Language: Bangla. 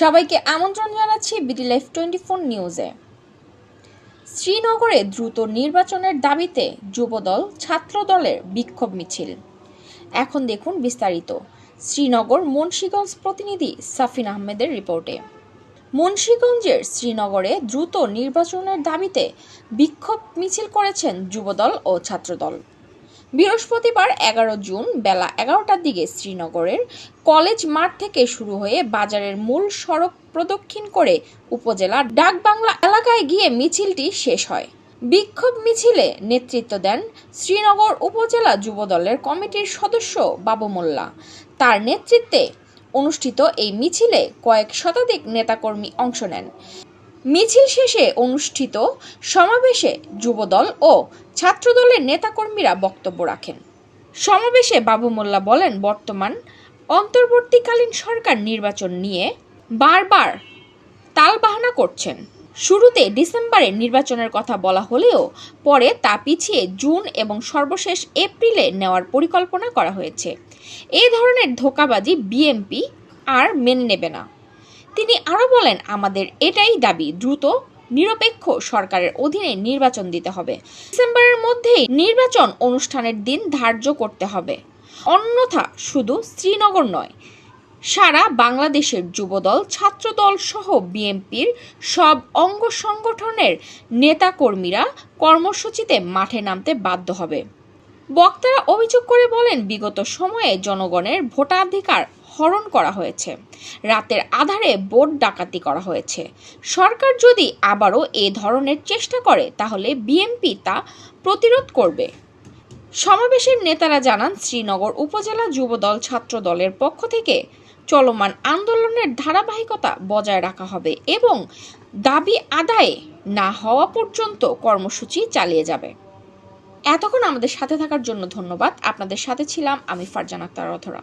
সবাইকে আমন্ত্রণ জানাচ্ছি বিডি লাইফ টোয়েন্টি ফোর নিউজে। শ্রীনগরে দ্রুত নির্বাচনের দাবিতে যুবদল ছাত্রদলের বিক্ষোভ মিছিল। এখন দেখুন বিস্তারিত। শ্রীনগর মুন্সীগঞ্জ প্রতিনিধি সাফিন আহমেদের রিপোর্টে। মুন্সীগঞ্জের শ্রীনগরে দ্রুত নির্বাচনের দাবিতে বিক্ষোভ মিছিল করেছেন যুবদল ও ছাত্রদল। বৃহস্পতিবার এগারো জুন বেলা এগারোটার দিকে শ্রীনগরের কলেজ মাঠ থেকে শুরু হয়ে বাজারের মূল সড়ক প্রদক্ষিণ করে উপজেলা ডাকবাংলা এলাকায় গিয়ে মিছিলটি শেষ হয়। বিক্ষোভ মিছিলে নেতৃত্ব দেন শ্রীনগর উপজেলা যুবদলের কমিটির সদস্য বাবু মোল্লা। তার নেতৃত্বে অনুষ্ঠিত এই মিছিলে কয়েক শতাধিক নেতাকর্মী অংশ নেন। মিছিল শেষে অনুষ্ঠিত সমাবেশে যুবদল ও ছাত্রদলের নেতাকর্মীরা বক্তব্য রাখেন। সমাবেশে বাবু মোল্লা বলেন, বর্তমান অন্তর্বর্তীকালীন সরকার নির্বাচন নিয়ে বারবার তালবাহানা করছেন। শুরুতে ডিসেম্বরে নির্বাচনের কথা বলা হলেও পরে তা পিছিয়ে জুন এবং সর্বশেষ এপ্রিলে নেওয়ার পরিকল্পনা করা হয়েছে। এ ধরনের ধোকাবাজি বিএমপি আর মেনে নেবে না। তিনি আরও বলেন, আমাদের এটাই দাবি, দ্রুত, নিরপেক্ষ সরকারের অধীনে নির্বাচন দিতে হবে। ডিসেম্বরের মধ্যেই নির্বাচন অনুষ্ঠানের দিন ধার্য করতে হবে। অন্যথা শুধু শ্রীনগর নয়, সারা বাংলাদেশের যুবদল, ছাত্রদল সহ বিএনপির সব অঙ্গ সংগঠনের নেতাকর্মীরা কর্মসূচিতে মাঠে নামতে বাধ্য হবে। বক্তারা অভিযোগ করে বলেন, বিগত সময়ে জনগণের ভোটাধিকার হরণ করা হয়েছে। রাতের আধারে ভোট ডাকাতি করা হয়েছে। সরকার যদি আবারও এ ধরনের চেষ্টা করে, তাহলে বিএনপি তা প্রতিরোধ করবে। সমাবেশের নেতারা জানান, শ্রীনগর উপজেলা যুবদল ছাত্র দলের পক্ষ থেকে চলমান আন্দোলনের ধারাবাহিকতা বজায় রাখা হবে এবং দাবি আদায়ে না হওয়া পর্যন্ত কর্মসূচি চালিয়ে যাবে। এতক্ষণ আমাদের সাথে থাকার জন্য ধন্যবাদ। আপনাদের সাথে ছিলাম আমি ফারজান আক্তার অথরা